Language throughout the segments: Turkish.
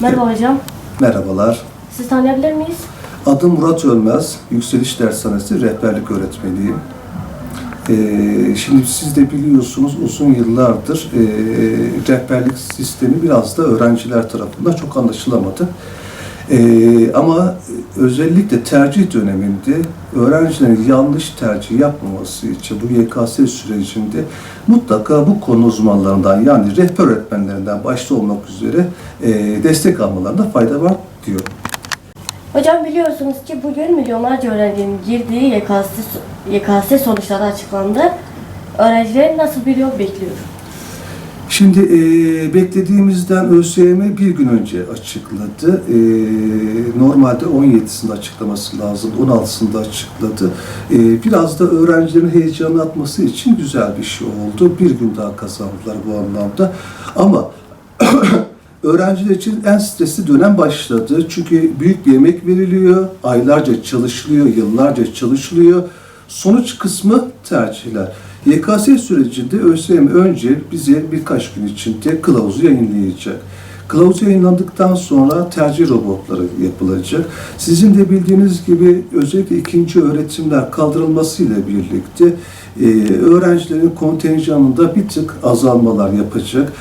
Merhaba hocam. Merhabalar. Sizi tanıyabilir miyiz? Adım Murat Ölmez. Yükseliş Dershanesi rehberlik öğretmeniyim. Ee, şimdi siz de biliyorsunuz uzun yıllardır e, rehberlik sistemi biraz da öğrenciler tarafından çok anlaşılamadı. Ee, ama özellikle tercih döneminde öğrencilerin yanlış tercih yapmaması için bu YKS sürecinde mutlaka bu konu uzmanlarından yani rehber öğretmenlerinden başta olmak üzere e, destek almalarında fayda var diyorum. Hocam biliyorsunuz ki bugün milyonlarca öğrencinin girdiği YKS, YKS sonuçları açıklandı. Öğrencilerin nasıl bir yol bekliyor? Şimdi e, beklediğimizden ÖSYM bir gün önce açıkladı. E, normalde 17'sinde açıklaması lazım, 16'sında açıkladı. E, biraz da öğrencilerin heyecanı atması için güzel bir şey oldu. Bir gün daha kazandılar bu anlamda. Ama öğrenciler için en stresli dönem başladı. Çünkü büyük bir emek veriliyor, aylarca çalışılıyor, yıllarca çalışılıyor. Sonuç kısmı tercihler. YKS sürecinde ÖSYM önce bize birkaç gün içinde kılavuzu yayınlayacak. Kılavuz yayınlandıktan sonra tercih robotları yapılacak. Sizin de bildiğiniz gibi özellikle ikinci öğretimler kaldırılmasıyla birlikte e, öğrencilerin kontenjanında bir tık azalmalar yapacak.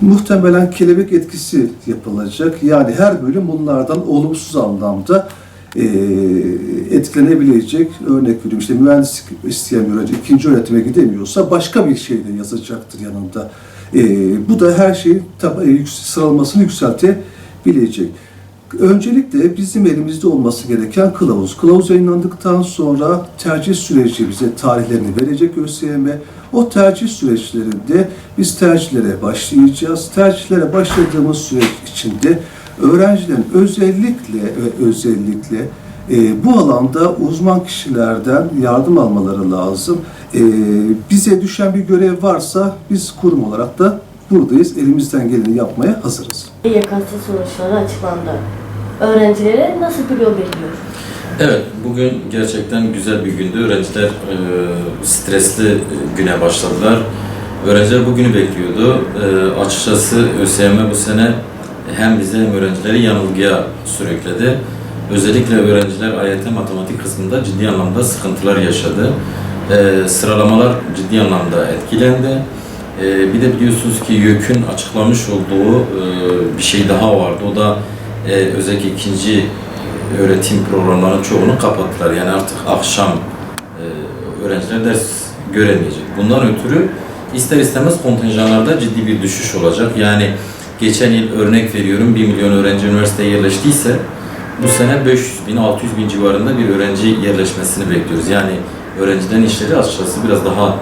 Muhtemelen kelebek etkisi yapılacak. Yani her bölüm bunlardan olumsuz anlamda e, etkilenebilecek örnek vereyim işte mühendislik isteyen öğrenci ikinci öğretime gidemiyorsa başka bir şeyle yazacaktır yanında. E, bu da her şeyi e, sıralamasını yükseltebilecek. Öncelikle bizim elimizde olması gereken kılavuz. Kılavuz yayınlandıktan sonra tercih süreci bize tarihlerini verecek ÖSYM. O tercih süreçlerinde biz tercihlere başlayacağız. Tercihlere başladığımız süreç içinde öğrencilerin özellikle ve özellikle e, bu alanda uzman kişilerden yardım almaları lazım. E, bize düşen bir görev varsa biz kurum olarak da buradayız. Elimizden geleni yapmaya hazırız. YKS sonuçları açıklandı. Öğrencilere nasıl bir yol bekliyor? Evet, bugün gerçekten güzel bir gündü. Öğrenciler e, stresli güne başladılar. Öğrenciler bugünü bekliyordu. E, açıkçası ÖSYM bu sene hem bize hem öğrencileri yanılgıya sürükledi. Özellikle öğrenciler AYT matematik kısmında ciddi anlamda sıkıntılar yaşadı. E, sıralamalar ciddi anlamda etkilendi. E, bir de biliyorsunuz ki YÖK'ün açıklamış olduğu e, bir şey daha vardı. O da e, özellikle ikinci öğretim programlarının çoğunu kapattılar. Yani artık akşam e, öğrenciler ders göremeyecek. Bundan ötürü ister istemez kontenjanlarda ciddi bir düşüş olacak. Yani geçen yıl örnek veriyorum 1 milyon öğrenci üniversiteye yerleştiyse bu sene 500 bin 600 bin civarında bir öğrenci yerleşmesini bekliyoruz. Yani öğrencilerin işleri açıkçası biraz daha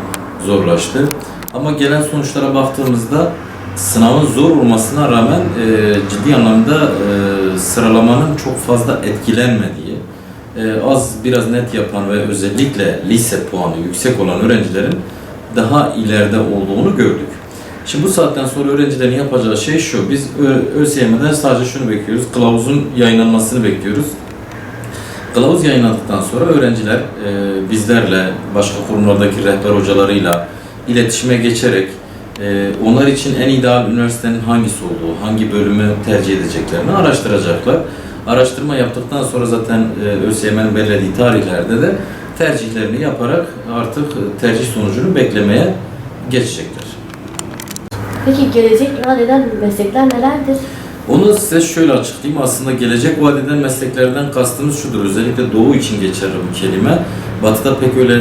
zorlaştı. Ama gelen sonuçlara baktığımızda sınavın zor olmasına rağmen e, ciddi anlamda e, sıralamanın çok fazla etkilenmediği, e, az biraz net yapan ve özellikle lise puanı yüksek olan öğrencilerin daha ileride olduğunu gördük. Şimdi bu saatten sonra öğrencilerin yapacağı şey şu, biz ÖSYM'den sadece şunu bekliyoruz, kılavuzun yayınlanmasını bekliyoruz. Kılavuz yayınlandıktan sonra öğrenciler e, bizlerle, başka kurumlardaki rehber hocalarıyla iletişime geçerek e, onlar için en ideal üniversitenin hangisi olduğu, hangi bölümü tercih edeceklerini araştıracaklar. Araştırma yaptıktan sonra zaten e, ÖSYM'nin belirlediği tarihlerde de tercihlerini yaparak artık tercih sonucunu beklemeye geçecekler. Peki gelecek vaat eden meslekler nelerdir? Onu size şöyle açıklayayım. Aslında gelecek vadeden mesleklerden kastımız şudur. Özellikle Doğu için geçerli bu kelime. Batı'da pek öyle e,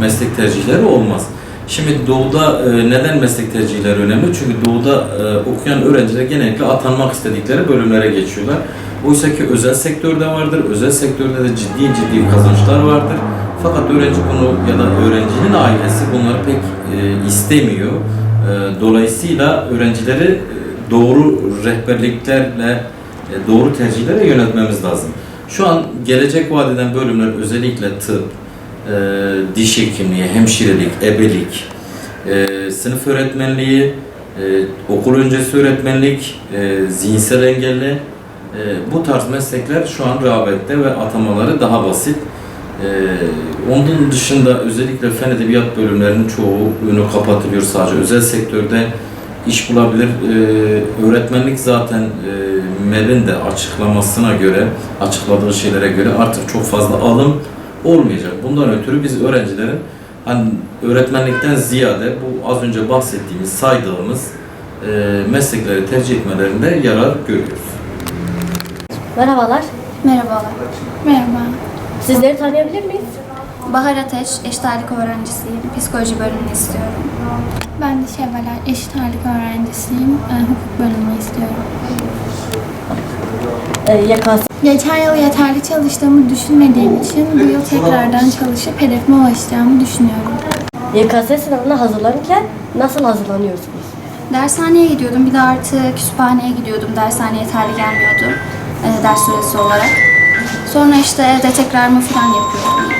meslek tercihleri olmaz. Şimdi Doğu'da e, neden meslek tercihleri önemli? Çünkü Doğu'da e, okuyan öğrenciler genellikle atanmak istedikleri bölümlere geçiyorlar. Oysa ki özel sektörde vardır. Özel sektörde de ciddi ciddi kazançlar vardır. Fakat öğrenci bunu ya da öğrencinin ailesi bunları pek e, istemiyor. E, dolayısıyla öğrencileri e, doğru rehberliklerle e, doğru tercihlere yönetmemiz lazım. Şu an gelecek vadeden bölümler özellikle tıp, e, diş hekimliği, hemşirelik, ebelik, sınıf öğretmenliği, okul öncesi öğretmenlik, zihinsel engelli bu tarz meslekler şu an rağbette ve atamaları daha basit. E, onun dışında özellikle fen edebiyat bölümlerinin çoğu önü kapatılıyor sadece özel sektörde iş bulabilir. Ee, öğretmenlik zaten e, MEB'in de açıklamasına göre, açıkladığı şeylere göre artık çok fazla alım olmayacak. Bundan ötürü biz öğrencilerin hani öğretmenlikten ziyade bu az önce bahsettiğimiz, saydığımız e, meslekleri tercih etmelerinde yarar görüyoruz. Merhabalar. Merhabalar. Merhaba. Sizleri tanıyabilir miyiz? Bahar Ateş, eşit ağırlık öğrencisiyim. Psikoloji bölümünü istiyorum. Ben de Şevval eşit ağırlık öğrencisiyim. Ee, hukuk bölümünü istiyorum. Ee, YKS Geçen yıl yeterli çalıştığımı düşünmediğim için bu yıl tekrardan çalışıp hedefime ulaşacağımı düşünüyorum. YKS sınavına hazırlanırken nasıl hazırlanıyorsunuz? Dershaneye gidiyordum. Bir de artı kütüphaneye gidiyordum. Dershane yeterli gelmiyordu. e, ders süresi olarak. Sonra işte evde tekrarımı falan yapıyordum.